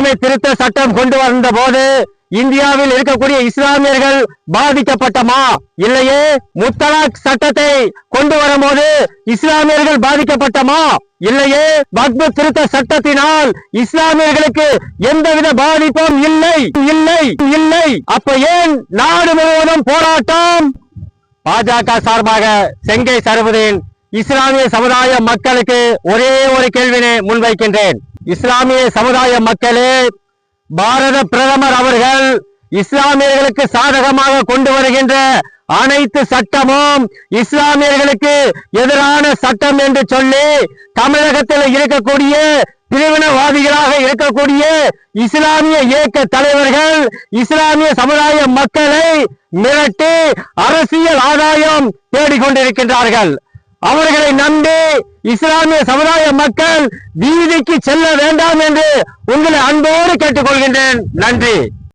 குடியுரிமை திருத்த சட்டம் கொண்டு வந்த போது இந்தியாவில் இருக்கக்கூடிய இஸ்லாமியர்கள் பாதிக்கப்பட்டமா? இல்லையே. முத்தலாக் சட்டத்தை கொண்டு வரும்போது இஸ்லாமியர்கள் பாதிக்கப்பட்டமா? இல்லையே. பத்ம திருத்த சட்டத்தினால் இஸ்லாமியர்களுக்கு எந்தவித பாதிப்பும் இல்லை. இல்லை. இல்லை. அப்ப ஏன் நாடு முழுவதும் போராட்டம்? பாஜக சார்பாக செங்கை சரபுதீன் இஸ்லாமிய சமுதாய மக்களுக்கு ஒரே ஒரு கேள்வினை முன்வைக்கின்றேன். இஸ்லாமிய சமுதாய மக்களே பாரத பிரதமர் அவர்கள் இஸ்லாமியர்களுக்கு சாதகமாக கொண்டு வருகின்ற அனைத்து சட்டமும் இஸ்லாமியர்களுக்கு எதிரான சட்டம் என்று சொல்லி தமிழகத்தில் இருக்கக்கூடிய பிரிவினவாதிகளாக இருக்கக்கூடிய இஸ்லாமிய இயக்க தலைவர்கள் இஸ்லாமிய சமுதாய மக்களை மிரட்டி அரசியல் ஆதாயம் தேடிக்கொண்டிருக்கின்றார்கள். அவர்களை நம்பி இஸ்லாமிய சமுதாய மக்கள் வீதிக்கு செல்ல வேண்டாம் என்று உங்களை அன்போடு கேட்டுக்கொள்கின்றேன். நன்றி.